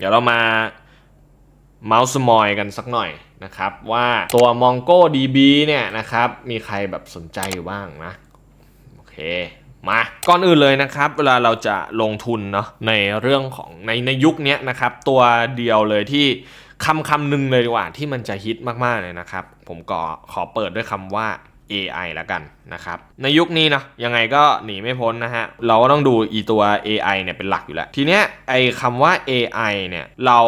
เดี๋ยวเรามาเมาส์มอยกันสักหน่อยนะครับว่าตัว MongoDB เนี่ยนะครับมีใครแบบสนใจอยู่บ้างนะโอเคมาก่อนอื่นเลยนะครับ เวลาเราจะลงทุนเนาะในเรื่องของในในยุคนี้นะครับตัวเดียวเลยที่คำคำหนึ่งเลยดีกว่าที่มันจะฮิตมากๆเลยนะครับ ผมก็ขอเปิดด้วยคำว่า AI แล้วกันนะครับ ในยุคนี้นะยังไงก็หนีไม่พ้นนะฮะ เราก็ต้องดูอีตัว AI เนี่ยเป็นหลักอยู่แล้ว ทีเนี้ยไอ้คำว่า AI เนี่ยเรา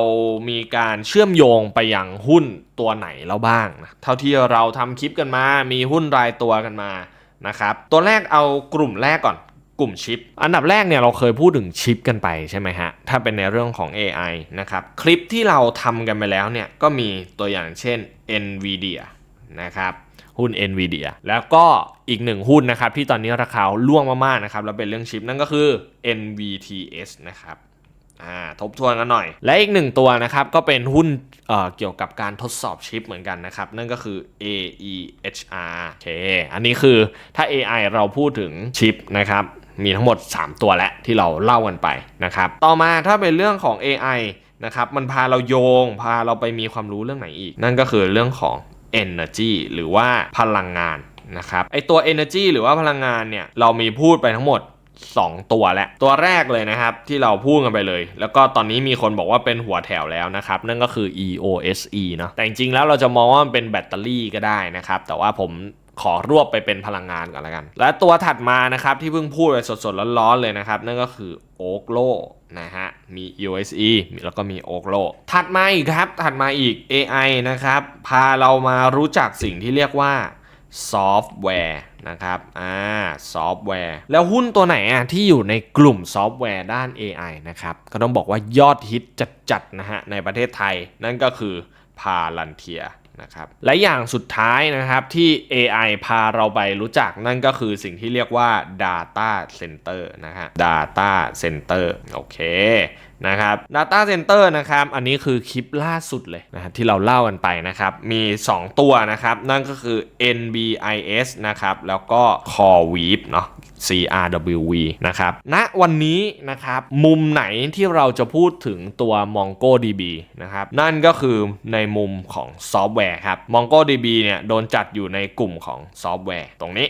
มีการเชื่อมโยงไปยังหุ้นตัวไหนแล้วบ้างนะเท่าที่เราทำคลิปกันมา มีหุ้นรายตัวกันมานะครับตัวแรกเอากลุ่มแรกก่อนกลุ่มชิป อันดับแรกเนี่ยเราเคยพูดถึงชิปกันไปใช่ไหมฮะ ถ้าเป็นในเรื่องของ AI นะครับ คลิปที่เราทำกันไปแล้วเนี่ยก็มีตัวอย่างเช่น NVIDIA นะครับ หุ้น NVIDIA แล้วก็อีกหนึ่งหุ้นนะครับที่ตอนนี้ราคาล่วงมากๆนะครับแล้วเป็นเรื่องชิปนั่นก็คือ NVTS นะครับทบทวนกันหน่อย และอีกหนึ่งตัวนะครับก็เป็นหุ้นเเกี่ยวกับการทดสอบชิปเหมือนกันนะครับ นั่นก็คือ AEHR โอเคอันนี้คือถ้า AI เราพูดถึงชิปนะครับมีทั้งหมด 3 ตัวและที่เราเล่ากันไปนะครับ ต่อมาถ้าเป็นเรื่องของ AI นะครับมันพาเราโยง พาเราไปมีความรู้เรื่องไหนอีก นั่นก็คือเรื่องของ energy หรือว่าพลังงานนะครับไอตัว energy หรือว่าพลังงานเนี่ยเรามีพูดไปทั้งหมด 2 ตัวแหละ ตัวแรกเลยนะครับที่เราพูดกันไปเลย แล้วก็ตอนนี้มีคนบอกว่าเป็นหัวแถวแล้วนะครับ นั่นก็คือ EOSE เนาะแต่จริงๆแล้วเราจะมองว่ามันเป็นแบตเตอรี่ก็ได้นะครับ แต่ว่าผมขอรวบไปเป็นพลังงานก่อนละกัน และตัวถัดมานะครับที่เพิ่งพูดไปสดๆร้อนๆเลยนะครับ นั่นก็คือ o k l o นะฮะ มี EOSE แล้วก็มี o k l o ถัดมาอีกครับ ถัดมาอีก AI นะครับ พาเรามารู้จักสิ่งที่เรียกว่าซอฟต์แวร์นะครับ อ่า ซอฟต์แวร์ แล้วหุ้นตัวไหนอะที่อยู่ในกลุ่มซอฟต์แวร์ด้าน AI นะครับ ก็ต้องบอกว่ายอดฮิตจัดๆนะฮะในประเทศไทย นั่นก็คือพาลันเทีย นะครับและอย่างสุดท้ายนะครับที่ AI พาเราไปรู้จักนั่นก็คือสิ่งที่เรียกว่า Data Center นะฮะ Data Center โอเค นะครับ Data Center นะครับ อันนี้คือคลิปล่าสุดเลยนะครับที่เราเล่ากันไปนะครับ มี 2 ตัวนะครับ นั่นก็คือ NBIS นะครับ แล้วก็ Core Weave เนาะ CRWV นะครับณวันนี้นะครับ มุมไหนที่เราจะพูดถึงตัว MongoDB นะครับ นั่นก็คือในมุมของซอฟต์แวร์ครับ MongoDB เนี่ยโดนจัดอยู่ในกลุ่มของซอฟต์แวร์ตรงนี้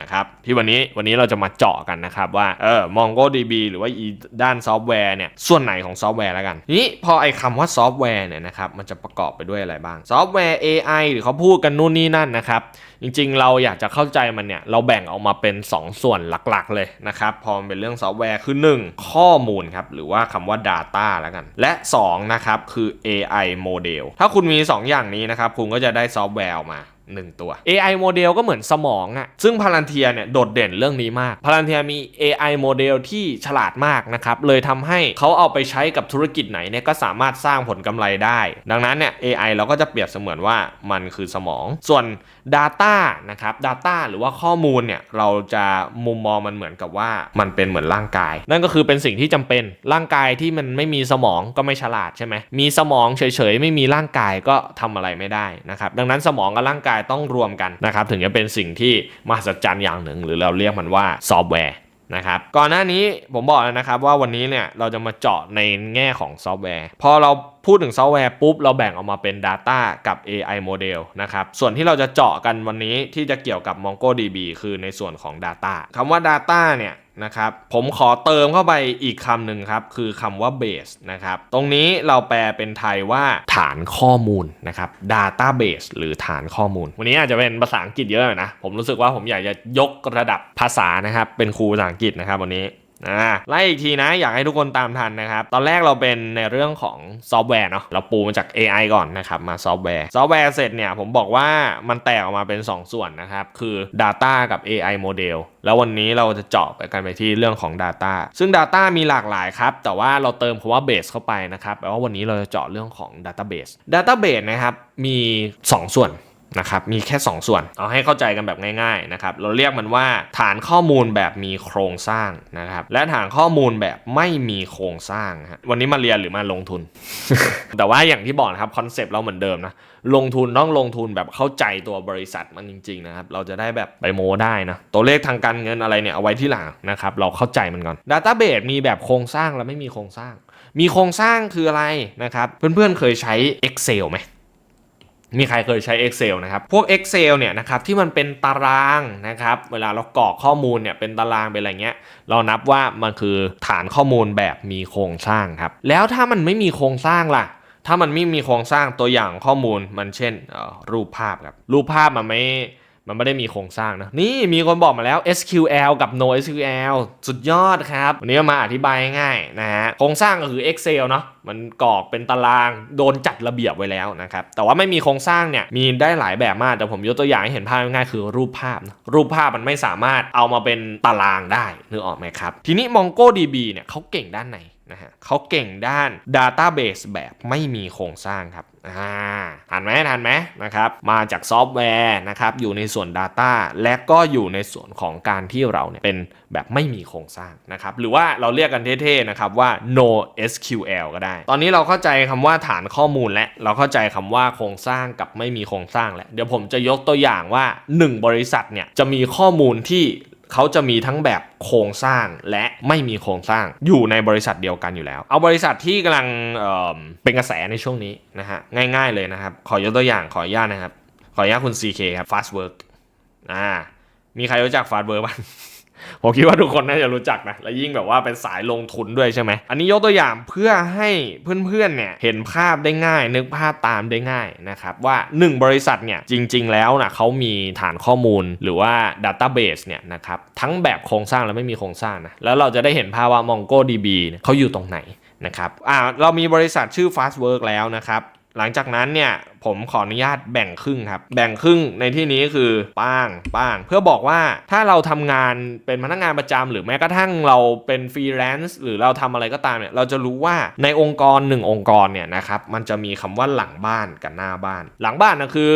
นะครับที่วันนี้วันนี้เราจะมาเจาะกันนะครับว่าเออ MongoDB หรือว่าอีด้านซอฟต์แวร์เนี่ยส่วนไหนของซอฟต์แวร์แล้วกัน นี้พอไอ้คำว่าซอฟต์แวร์เนี่ยนะครับมันจะประกอบไปด้วยอะไรบ้างซอฟต์แวร์ AI หรือเขาพูดกันนู่นนี่นั่นนะครับจริงๆ เราอยากจะเข้าใจมันเนี่ยเราแบ่งออกมาเป็น 2 ส่วนหลักๆ เลยนะครับพอมันเป็นเรื่องซอฟต์แวร์คือ 1 ข้อมูลครับหรือว่าคำว่า Data แล้วกัน และ 2 นะครับคือ AI Model ถ้าคุณมี 2 อย่างนี้นะครับคุณก็จะได้ซอฟต์แวร์ออกมา หนึ่งตัว AI โมเดลก็เหมือนสมองอะซึ่งพาลันเทียเนี่ยโดดเด่นเรื่องนี้มากพาลันเทียมี AI โมเดลที่ฉลาดมากนะครับเลยทำให้เขาเอาไปใช้กับธุรกิจไหนเนี่ยก็สามารถสร้างผลกำไรได้ ดังนั้นเนี่ย AI เราก็จะเปรียบเสมือนว่ามันคือสมอง ส่วน Data นะครับ Data หรือว่าข้อมูลเนี่ยเราจะมุมมองมันเหมือนกับว่ามันเป็นเหมือนร่างกาย นั่นก็คือเป็นสิ่งที่จำเป็นร่างกายที่มันไม่มีสมองก็ไม่ฉลาดใช่ไหมมีสมองเฉยๆ ไม่มีร่างกายก็ทำอะไรไม่ได้นะครับดังนั้นสมองกับร่างกายต้องรวมกันนะครับถึงจะเป็นสิ่งที่มหัศจรรย์อย่างหนึ่ง หรือเราเรียกมันว่าซอฟต์แวร์ นะครับก่อนหน้านี้ผมบอกแล้วนะครับว่าวันนี้เนี่ยเราจะมาเจาะในแง่ของซอฟต์แวร์ พอเราพูดถึงซอฟต์แวร์ปุ๊บ เราแบ่งออกมาเป็น Data กับ AI Model นะครับส่วนที่เราจะเจาะกันวันนี้ที่จะเกี่ยวกับ MongoDB คือในส่วนของ Data คำว่า Data เนี่ย นะครับผมขอเติมเข้าไปอีกคำหนึ่งครับ คือคำว่า base นะครับตรงนี้เราแปลเป็นไทยว่าฐานข้อมูลนะครับ database หรือฐานข้อมูล วันนี้อาจจะเป็นภาษาอังกฤษเยอะหน่อยนะ ผมรู้สึกว่าผมอยากจะยกระดับภาษานะครับ เป็นครูภาษาอังกฤษนะครับวันนี้ อ่าไล่อีกทีนะอยากให้ทุกคนตามทันนะครับ ตอนแรกเราเป็นในเรื่องของซอฟต์แวร์เนาะเราปูมาจาก AI ก่อนนะครับ มาซอฟต์แวร์ ซอฟต์แวร์เสร็จเนี่ย ผมบอกว่ามันแตกออกมาเป็น 2 ส่วนนะครับ คือ Data กับ AI Model แล้ววันนี้เราจะเจาะไปกันไปที่เรื่องของ Data ซึ่ง Data มีหลากหลายครับ แต่ว่าเราเติมคำว่า Base เข้าไปนะครับแปลว่าวันนี้เราจะเจาะเรื่องของ Database Database นะครับมี 2 ส่วน นะครับมีแค่ 2 ส่วน เอาให้เข้าใจกันแบบง่ายๆนะครับเราเรียกมันว่าฐานข้อมูลแบบมีโครงสร้างนะครับและฐานข้อมูลแบบไม่มีโครงสร้างฮะวันนี้มาเรียนหรือมาลงทุน แต่ว่าอย่างที่บอกนะครับคอนเซปต์เราเหมือนเดิมนะลงทุนต้องลงทุนแบบเข้าใจตัวบริษัทมันจริงๆนะครับเราจะได้แบบไปโมได้นะตัวเลขทางการเงินอะไรเนี่ยเอาไว้ที่หลังนะครับเราเข้าใจมันก่อน Database มีแบบโครงสร้างและไม่มีโครงสร้าง มีโครงสร้างคืออะไรนะครับเพื่อนๆเคยใช้ Excel ไหม มีใครเคยใช้ Excel นะครับ พวก Excel เนี่ยนะครับที่มันเป็นตารางนะครับ เวลาเรากรอกข้อมูลเนี่ยเป็นตารางเป็นอะไรเงี้ย เรานับว่ามันคือฐานข้อมูลแบบมีโครงสร้างครับ แล้วถ้ามันไม่มีโครงสร้างล่ะ ถ้ามันไม่มีโครงสร้างตัวอย่างข้อมูลมันเช่นออรูปภาพครับ รูปภาพมันไม่ มันไม่ได้มีโครงสร้างนะ นี่มีคนบอกมาแล้ว SQL กับ NoSQL สุดยอดครับ วันนี้มาอธิบายง่ายนะฮะ โครงสร้างก็คือ Excel เนาะมันกรอกเป็นตารางโดนจัดระเบียบไว้แล้วนะครับ แต่ว่าไม่มีโครงสร้างเนี่ยมีได้หลายแบบมาก แต่ผมยกตัวอย่างให้เห็นภาพง่ายๆคือรูปภาพนะรูปภาพมันไม่สามารถเอามาเป็นตารางได้นึกออกไหมครับ ทีนี้ MongoDB เนี่ยเขาเก่งด้านไหน นะฮะเขาเก่งด้าน Database แบบไม่มีโครงสร้างครับอ่าทันไหมทันไหมนะครับ มาจากซอฟต์แวร์นะครับ อยู่ในส่วน Data และก็อยู่ในส่วนของการที่เราเนี่ยเป็นแบบไม่มีโครงสร้างนะครับ หรือว่าเราเรียกกันเท่ๆนะครับว่า no SQL ก็ได้ ตอนนี้เราเข้าใจคำว่าฐานข้อมูลและเราเข้าใจคำว่าโครงสร้างกับไม่มีโครงสร้างแล้วเดี๋ยวผมจะยกตัวอย่างว่า 1 บริษัทเนี่ยจะมีข้อมูลที่ เขาจะมีทั้งแบบโครงสร้างและไม่มีโครงสร้างอยู่ในบริษัทเดียวกันอยู่แล้ว เอาบริษัทที่กำลังเเป็นกระแสในช่วงนี้นะฮะง่าย ๆเลยนะครับ ขอยกตัวอย่างขออนุญาตนะครับ ขออนุญาตคุณ CK ครับ Fast Work อ่ามีใครรู้จัก Fast Work บ้าง ผมคิดว่าทุกคนน่าจะรู้จักนะและยิ่งแบบว่าเป็นสายลงทุนด้วยใช่ไหมอันนี้ยกตัวอย่างเพื่อให้เพื่อนๆเนี่ยเห็นภาพได้ง่าย นึกภาพตามได้ง่ายนะครับว่า 1 บริษัทเนี่ยจริง ๆ แล้วนะเขามีฐานข้อมูลหรือว่า Database เนี่ยนะครับทั้งแบบโครงสร้างและไม่มีโครงสร้างนะแล้วเราจะได้เห็นภาพว่า MongoDB เนี่ยเขาอยู่ตรงไหนนะครับอ่าเรามีบริษัทชื่อ Fastwork แล้วนะครับ หลังจากนั้นเนี่ยผมขออนุญาตแบ่งครึ่งครับ แบ่งครึ่งในที่นี้คือป้างป้าง เพื่อบอกว่าถ้าเราทำงานเป็นพนักงานประจำหรือแม้กระทั่งเราเป็นฟรีแลนซ์หรือเราทำอะไรก็ตามเนี่ยเราจะรู้ว่าในองค์กรหนึ่งองค์กรเนี่ยนะครับมันจะมีคำว่าหลังบ้านกับหน้าบ้าน หลังบ้านนะคือ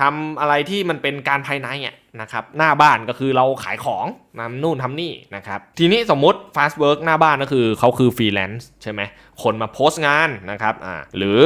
ทำอะไรที่มันเป็นการภายในอะ นะครับหน้าบ้านก็คือเราขายของนำนู่นทำนี่นะครับทีนี้สมมุติ fast work หน้าบ้านก็คือเขาคือฟรีแลนซ์ใช่ไหมคนมาโพสต์งานนะครับอ่าหรือ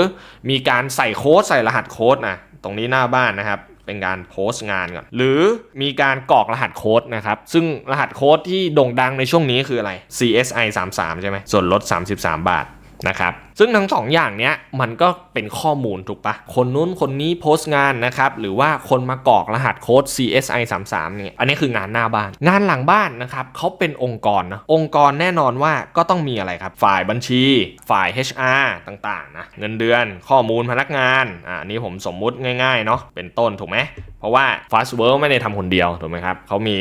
มีการใส่โค้ดใส่รหัสโค้ดนะตรงนี้หน้าบ้านนะครับเป็นการโพสต์งานก่อนหรือมีการกรอกรหัสโค้ดนะครับ ซึ่งรหัสโค้ดที่โด่งดังในช่วงนี้คืออะไร CSI 33ใช่ไหมส่วนลด 33 บาท นะครับซึ่งทั้งสองอย่างเนี้ยมันก็เป็นข้อมูลถูกปะคนนู้นคนนี้โพสต์งานนะครับหรือว่าคนมากรอกรหัสโค้ด CSI 33เนี่ยอันนี้คืองานหน้าบ้าน งานหลังบ้านนะครับเขาเป็นองค์กรนะองค์กรแน่นอนว่าก็ต้องมีอะไรครับ ฝ่ายบัญชี ฝ่าย HR ต่างๆนะเงินเดือนข้อมูลพนักงานอ่าอันนี้ผมสมมุติง่ายๆเนาะเป็นต้นถูกไหมเพราะว่า Fast Work ไม่ได้ทำคนเดียวถูกไหมครับเขามี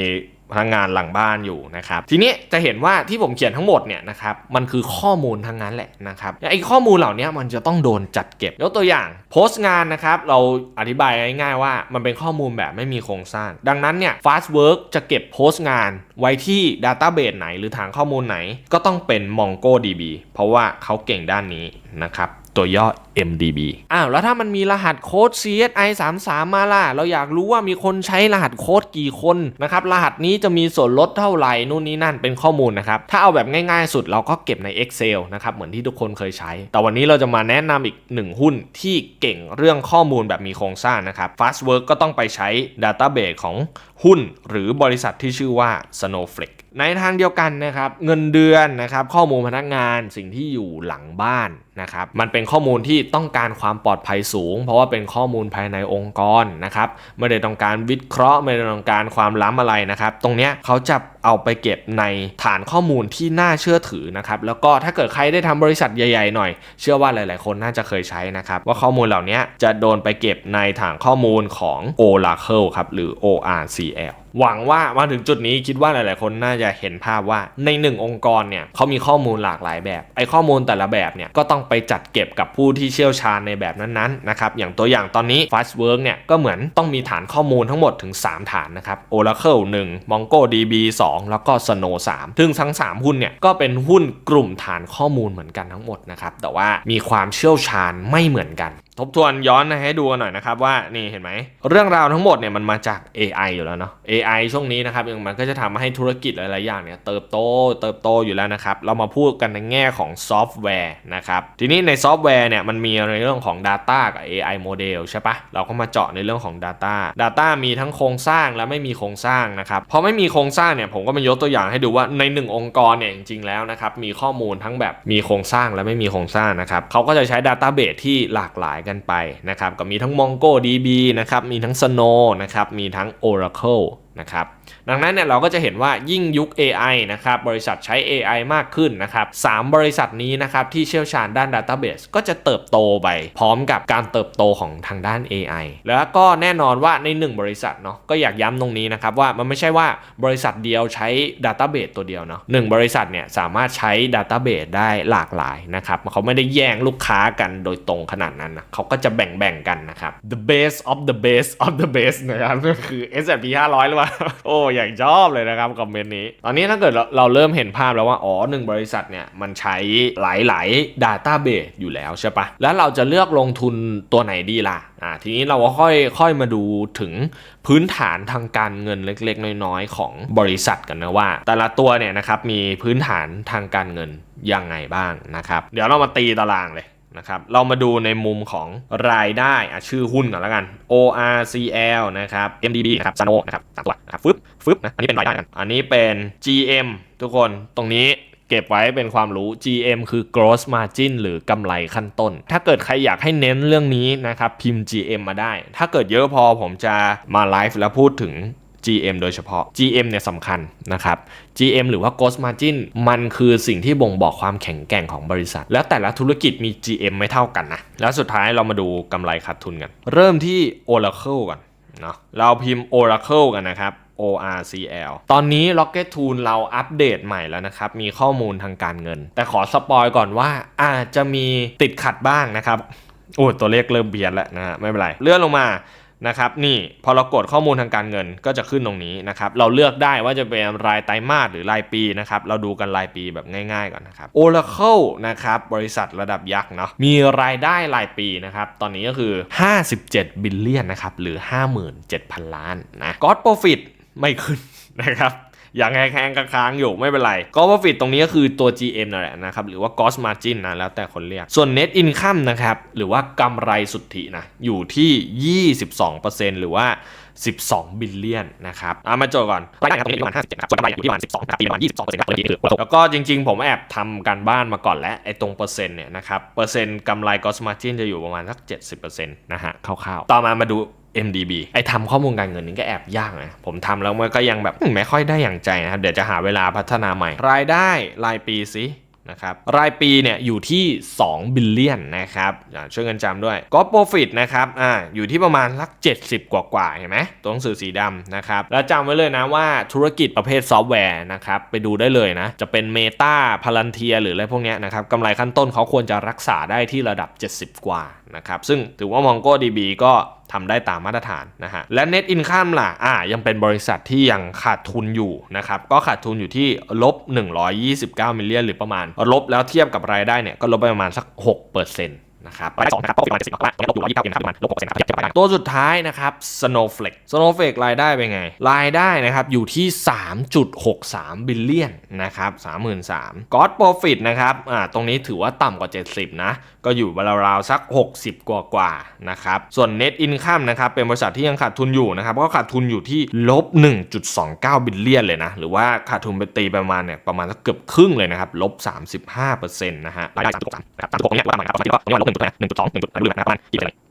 พนักงานหลังบ้านอยู่นะครับ ทีนี้จะเห็นว่าที่ผมเขียนทั้งหมดเนี่ยนะครับมันคือข้อมูลทั้งนั้นแหละนะครับไอ้ข้อมูลเหล่านี้มันจะต้องโดนจัดเก็บยกตัวอย่างโพสต์งานนะครับเราอธิบายง่ายๆว่ามันเป็นข้อมูลแบบไม่มีโครงสร้าง ดังนั้นเนี่ย Fast Work จะเก็บโพสต์งานไว้ที่ Database ไหนหรือฐานข้อมูลไหนก็ต้องเป็น MongoDB เพราะว่าเขาเก่งด้านนี้นะครับ ตัวย่อ MDB อ้าวแล้วถ้ามันมีรหัสโค้ด CSI 33มาล่ะ เราอยากรู้ว่ามีคนใช้รหัสโค้ดกี่คนนะครับ รหัสนี้จะมีส่วนลดเท่าไหร่นู่นนี่นั่นเป็นข้อมูลนะครับ ถ้าเอาแบบง่ายๆสุดเราก็เก็บใน Excel นะครับ เหมือนที่ทุกคนเคยใช้ แต่วันนี้เราจะมาแนะนำอีกหนึ่งหุ้นที่เก่งเรื่องข้อมูลแบบมีโครงสร้างนะครับ Fastwork ก็ต้องไปใช้ Database ของหุ้น หรือบริษัทที่ชื่อว่า Snowflake ในทางเดียวกันนะครับ เงินเดือนนะครับ ข้อมูลพนักงาน สิ่งที่อยู่หลังบ้านนะครับมันเป็นข้อมูลที่ต้องการความปลอดภัยสูง เพราะว่าเป็นข้อมูลภายในองค์กรนะครับไม่ได้ต้องการวิเคราะห์ ไม่ได้ต้องการความล้ำอะไรนะครับ ตรงเนี้ยเขาจะเอาไปเก็บในฐานข้อมูลที่น่าเชื่อถือนะครับแล้วก็ถ้าเกิดใครได้ทำบริษัทใหญ่ๆหน่อย เชื่อว่าหลาย ๆ คนน่าจะเคยใช้นะครับ ว่าข้อมูลเหล่านี้จะโดนไปเก็บในฐานข้อมูลของ Oracle ครับหรือ ORCL หวังว่ามาถึงจุดนี้คิดว่าหลาย ๆ คนน่าจะเห็นภาพว่าในหนึ่งองค์กรเนี่ยเขามีข้อมูลหลากหลายแบบไอ้ข้อมูลแต่ละแบบเนี่ยก็ต้องไปจัดเก็บกับผู้ที่เชี่ยวชาญในแบบนั้นๆนะครับอย่างตัวอย่างตอนนี้ Fastwork เนี่ยก็เหมือนต้องมีฐานข้อมูลทั้งหมดถึง 3 ฐานนะครับ Oracle 1 MongoDB 2 แล้วก็ Snow 3 ซึ่งทั้ง 3 หุ้นเนี่ยก็เป็นหุ้นกลุ่มฐานข้อมูลเหมือนกันทั้งหมดนะครับแต่ว่ามีความเชี่ยวชาญไม่เหมือนกันทบทวนย้อนให้ดูกันหน่อยนะครับว่านี่เห็นไหมเรื่องราวทั้งหมดเนี่ยมันมาจาก AI อยู่แล้วเนาะ AI ช่วงนี้นะครับมันก็จะทำให้ธุรกิจหลายๆอย่างเนี่ยเติบโตเติบโตอยู่แล้วนะครับเรามาพูดกันในแง่ของซอฟต์แวร์นะครับทีนี้ในซอฟต์แวร์เนี่ยมันมีในเรื่องของ Data กับ AI โมเดลใช่ปะเราก็มาเจาะในเรื่องของ Data Data มีทั้งโครงสร้างและไม่มีโครงสร้างนะครับพอไม่มีโครงสร้างเนี่ยผมก็มายกตัวอย่างให้ดูว่าในหนึ่งองค์กรเนี่ยจริงๆแล้วนะครับมีข้อมูลทั้งแบบมีโครงสร้างและไม่มีโครงสร้างนะครับเขาก็จะใช้ Database ที่หลากหลายกันไปนะครับก็มีทั้ง MongoDB นะครับมีทั้ง Snow นะครับมีทั้ง Oracle นะครับดังนั้นเนี่ยเราก็จะเห็นว่ายิ่งยุค AI นะครับบริษัทใช้ AI มากขึ้นนะครับสามบริษัทนี้นะครับที่เชี่ยวชาญด้าน Database ก็จะเติบโตไป พร้อมกับการเติบโตของทางด้าน AI แล้วก็แน่นอนว่าใน 1 บริษัทเนาะก็อยากย้ำตรงนี้นะครับว่ามันไม่ใช่ว่าบริษัทเดียวใช้ Database ตัวเดียวเนาะหนึ่งบริษัทเนี่ยสามารถใช้ Database ได้หลากหลายนะครับเขาไม่ได้แย่งลูกค้ากันโดยตรงขนาดนั้นนะเขาก็จะแบ่งๆกันนะครับ the best of the best of the best นะครับก็คือ S&P 500หรือเปล่าโอ้อย่างชอบเลยนะครับคอมเมนต์นี้ ตอนนี้ถ้าเกิดเราเราเริ่มเห็นภาพแล้วว่า อ๋อหนึ่งบริษัทเนี่ย มันใช้หลายๆ Database อยู่แล้วใช่ปะแล้วเราจะเลือกลงทุนตัวไหนดีล่ะอ่าทีนี้เราก็ค่อยค่อยมาดูถึงพื้นฐานทางการเงินเล็กๆ น้อยๆ ของบริษัทกันนะว่า แต่ละตัวเนี่ยนะครับมีพื้นฐานทางการเงินยังไงบ้างนะครับ เดี๋ยวเรามาตีตารางเลย นะครับเรามาดูในมุมของรายได้ชื่อหุ้นก่อนแล้วกัน ORCL นะครับ MDB นะครับ Sano นะครับสามตัวนะครับฟึบฟึบนะอันนี้เป็นรายได้กันอันนี้เป็น GM ทุกคนตรงนี้เก็บไว้เป็นความรู้ GM คือ gross margin หรือกำไรขั้นต้น ถ้าเกิดใครอยากให้เน้นเรื่องนี้นะครับพิมพ์ GM มาได้ ถ้าเกิดเยอะพอผมจะมาไลฟ์แล้วพูดถึง GM โดยเฉพาะ GM เนี่ยสำคัญนะครับ GM หรือว่า Gross Margin มันคือสิ่งที่บ่งบอกความแข็งแกร่งของบริษัท แล้วแต่ละธุรกิจมี GM ไม่เท่ากันนะ แล้วสุดท้ายเรามาดูกำไรขาดทุนกัน เริ่มที่ Oracle ก่อนเนาะเราพิมพ์ Oracle กันนะครับ ORCL ตอนนี้ Rocket Tool เราอัปเดตใหม่แล้วนะครับ มีข้อมูลทางการเงิน แต่ขอสปอยก่อนว่าอาจจะมีติดขัดบ้างนะครับโอ้ยตัวเลขเริ่มเบียดแล้วนะฮะไม่เป็นไร เลื่อนลงมา นะครับนี่พอเรากดข้อมูลทางการเงินก็จะขึ้นตรงนี้นะครับเราเลือกได้ว่าจะเป็นรายไตรมาสหรือรายปีนะครับเราดูกันรายปีแบบง่ายๆก่อนนะครับ Oracle นะครับบริษัทระดับยักษ์เนาะมีรายได้รายปีนะครับตอนนี้ก็คือ 57 บิลเลียนนะครับหรือ 57,000 ล้านนะ God Profit ไม่ขึ้นนะครับ ยังแห้งๆค้างๆอยู่ไม่เป็นไรก็ profit ตรงนี้ก็คือตัว GM นั่นแหละนะครับหรือว่า gross margin นะแล้วแต่คนเรียกส่วน net income นะครับหรือว่ากำไรสุทธินะอยู่ที่ 22%หรือว่า 12 บิลเลียนนะครับเอามาโจทย์ก่อนรายได้ครับตรงนี้อยู่ประมาณ57ครับส่วนกำไรอยู่ที่ประมาณ12ครับปีประมาณ22%ครับตัวนี้คือแล้วก็จริงๆ ผมแอบทำการบ้านมาก่อนแล้วไอ้ตรงเปอร์เซ็นต์เนี่ยนะครับเปอร์เซ็นต์กำไร gross margin จะอยู่ประมาณสัก 70%นะฮะคร่าวๆต่อมามาดู MDB ไอ้ทำข้อมูลการเงินนี่ก็แอบยากนะ ผมทำแล้วมันก็ยังแบบไม่ค่อยได้อย่างใจนะครับ เดี๋ยวจะหาเวลาพัฒนาใหม่ รายได้รายปีสินะครับรายปีเนี่ยอยู่ที่ 2 บิลเลียนนะครับอ่าช่วยกันจำด้วยก็ profit นะครับอ่าอยู่ที่ประมาณสัก70 กว่ากว่าเห็นไหมตัวหนังสือสีดำนะครับแล้วจำไว้เลยนะว่าธุรกิจประเภทซอฟต์แวร์นะครับไปดูได้เลยนะ จะเป็น Meta p a l a n t i r หรืออะไรพวกนี้นะครับกำไรขั้นต้นเขาควรจะรักษาได้ที่ระดับ 70 กว่านะครับซึ่งถือว่า MongoDB ก็ ทำได้ตามมาตรฐานนะฮะและ Net Income ล่ะอ่ายังเป็นบริษัทที่ยังขาดทุนอยู่นะครับก็ขาดทุนอยู่ที่ลบ129มิลเลียนหรือประมาณลบแล้วเทียบกับรายได้เนี่ยก็ลบไปประมาณสัก6%นะครับรายได้สองนะครับก็ประมาณ70ครับตรงนี้ลบอยู่129นะครับประมาณลบ6%ครับเทียบกับรายได้ตัวสุดท้ายนะครับ Snowflake Snowflake รายได้เป็นไง รายได้นะครับอยู่ที่ 3.63 บิลเลียนนะครับ33,000 God Profit นะครับอ่าตรงนี้ถือว่าต่ำกว่า 70 นะ ก็อยู่ราวๆสัก 60 กว่ากว่าๆนะครับส่วน Net Income นะครับเป็นบริษัทที่ยังขาดทุนอยู่นะครับก็ขาดทุนอยู่ที่ลบ 1.29 บิลเลียนเลยนะหรือว่าขาดทุนไปตีประมาณเนี่ยประมาณสักเกือบครึ่งเลยนะครับลบ35%นะฮะรายได้3.3นะครับ3.6เนี่ยประมาณครับประมาณที่ว่าตรงนี้ว่าลบ1.2 1.2 1.2ไม่รู้เลยนะประมาณกี่เปอร์เซ็นต์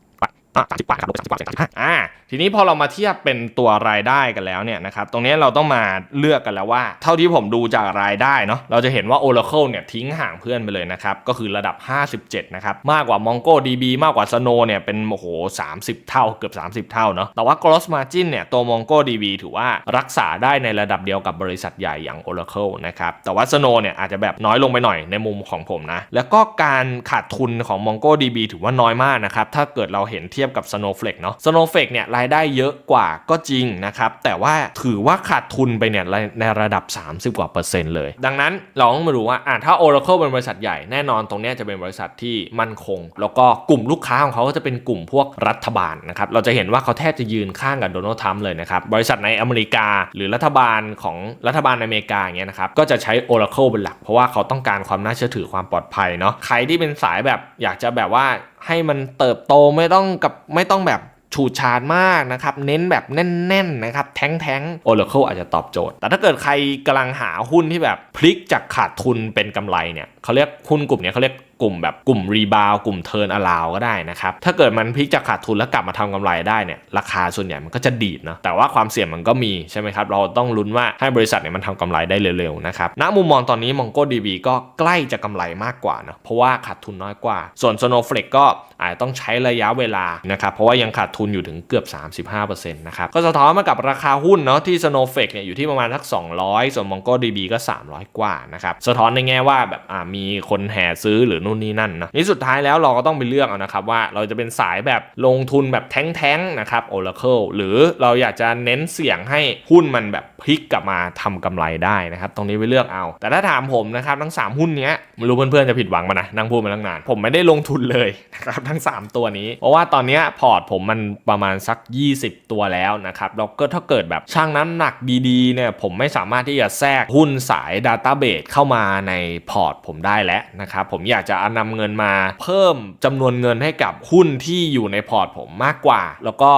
อะ30กว่าครับลบ30กว่าเปอร์เซ็นต์35อ่าทีนี้พอเรามาเทียบเป็นตัวรายได้กันแล้วเนี่ยนะครับตรงนี้เราต้องมาเลือกกันแล้วว่า เท่าที่ผมดูจากรายได้เนาะเราจะเห็นว่า Oracle เนี่ยทิ้งห่างเพื่อนไปเลยนะครับก็คือระดับ 57 นะครับ มากกว่า MongoDB มากกว่า Snow เนี่ยเป็นโอ้โห 30 เท่าเกือบ 30 เท่าเนาะแต่ว่า Gross Margin เนี่ยตัว MongoDB ถือว่ารักษาได้ในระดับเดียวกับบริษัทใหญ่อย่าง Oracle นะครับแต่ว่า Snow เนี่ยอาจจะแบบน้อยลงไปหน่อยในมุมของผมนะแล้วก็การขาดทุนของ MongoDB ถือว่าน้อยมากนะครับถ้าเกิดเราเห็นเทียทียบกับ Snowflake เนาะ Snowflake เนี่ยรายได้เยอะกว่าก็จริงนะครับ แต่ว่าถือว่าขาดทุนไปเนี่ยในระดับ 30 กว่าเปอร์เซ็นต์เลย ดังนั้นเราต้องมาดูว่าอะถ้า Oracle เป็นบริษัทใหญ่แน่นอนตรงเนี้ยจะเป็นบริษัทที่มั่นคง แล้วก็กลุ่มลูกค้าของเขาก็จะเป็นกลุ่มพวกรัฐบาลนะครับ เราจะเห็นว่าเขาแทบจะยืนข้างกับโดนัลด์ทรัมป์เลยนะครับ บริษัทในอเมริกา หรือรัฐบาลของรัฐบาลในอเมริกาอย่างเงี้ยนะครับ ก็จะใช้ Oracle เป็นหลัก เพราะว่าเขาต้องการความน่าเชื่อถือความปลอดภัยเนาะ ใครที่เป็นสายแบบอยากจะแบบว่า ให้มันเติบโตไม่ต้องกับไม่ต้องแบบฉูดฉาดมากนะครับ เน้นแบบแน่นๆนะครับ แท้งๆ Oracle อาจจะตอบโจทย์ แต่ถ้าเกิดใครกำลังหาหุ้นที่แบบพลิกจากขาดทุนเป็นกำไรเนี่ยเขาเรียกหุ้นกลุ่มเนี้ยเขาเรียกกลุ่มแบบกลุ่มรีบาวกลุ่มเทิร์นอลาวก็ได้นะครับ ถ้าเกิดมันพลิกจากขาดทุนแล้วกลับมาทำกำไรได้เนี่ยราคาส่วนใหญ่มันก็จะดีดเนาะแต่ว่าความเสี่ยงมันก็มีใช่ไหมครับ เราต้องลุ้นว่าให้บริษัทเนี่ยมันทำกำไรได้เร็วๆนะครับณมุมมองตอนนี้ MongoDB ก็ใกล้จะกำไรมากกว่าเนาะเพราะว่าขาดทุนน้อยกว่า ส่วน Snowflake ก็อาจจะต้องใช้ระยะเวลานะครับเพราะว่ายังขาดทุนอยู่ถึงเกือบ 35%นะครับก็สะท้อนมากับราคาหุ้นเนาะที่ Snowflake เนี่ยอยู่ที่ประมาณสัก 200 ส่วน MongoDB ก็ 300 กว่านะครับสะท้อนในแง่ว่าแบบอ่ามีคนแห่ซื้อหรือนู่นนี่นั่นนะนี่สุดท้ายแล้วเราก็ต้องไปเลือกเอานะครับว่าเราจะเป็นสายแบบลงทุนแบบแท้งๆนะครับ Oracle หรือเราอยากจะเน้นเสี่ยงให้หุ้นมันแบบพลิกกลับมาทำกำไรได้นะครับ ตรงนี้ไปเลือกเอา แต่ถ้าถามผมนะครับทั้ง 3 หุ้นนี้ไม่รู้เพื่อนๆจะผิดหวังมานะนั่งพูดมาตั้งนาน ผมไม่ได้ลงทุนเลยนะครับทั้ง 3 ตัวนี้ เพราะว่าตอนนี้พอร์ตผมมันประมาณสัก 20 ตัวแล้วนะครับแล้วก็ถ้าเกิดแบบช่างน้ำหนักดีๆเนี่ยผมไม่สามารถที่จะแทรกหุ้นสาย Database เข้ามาในพอร์ตผมได้แล้วนะครับผมอยากจะเอานำเงินมาเพิ่มจำนวนเงินให้กับหุ้นที่อยู่ในพอร์ตผมมากกว่า แล้วก็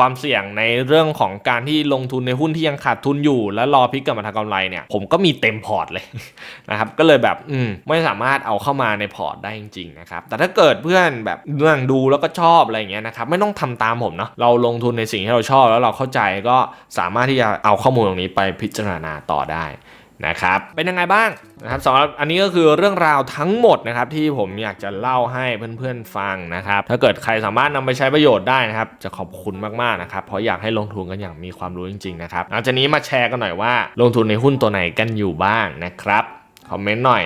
ความเสี่ยงในเรื่องของการที่ลงทุนในหุ้นที่ยังขาดทุนอยู่ แล้วรอพลิกกลับมาทำกำไรเนี่ย ผมก็มีเต็มพอร์ตเลยนะครับ ก็เลยแบบอืมไม่สามารถเอาเข้ามาในพอร์ตได้จริงๆนะครับ แต่ถ้าเกิดเพื่อนแบบเรื่องดูแล้วก็ชอบอะไรเงี้ยนะครับไม่ต้องทำตามผมเนาะเราลงทุนในสิ่งที่เราชอบแล้วเราเข้าใจก็สามารถที่จะเอาข้อมูลตรงนี้ไปพิจารณาต่อได้ นะครับเป็นยังไงบ้างนะครับสำหรับอันนี้ก็คือเรื่องราวทั้งหมดนะครับที่ผมอยากจะเล่าให้เพื่อนๆฟังนะครับถ้าเกิดใครสามารถนำไปใช้ประโยชน์ได้นะครับจะขอบคุณมากๆนะครับเพราะอยากให้ลงทุนกันอย่างมีความรู้จริงๆนะครับหลังจากนี้มาแชร์กันหน่อยว่า ลงทุนในหุ้นตัวไหนกันอยู่บ้างนะครับคอมเมนต์หน่อย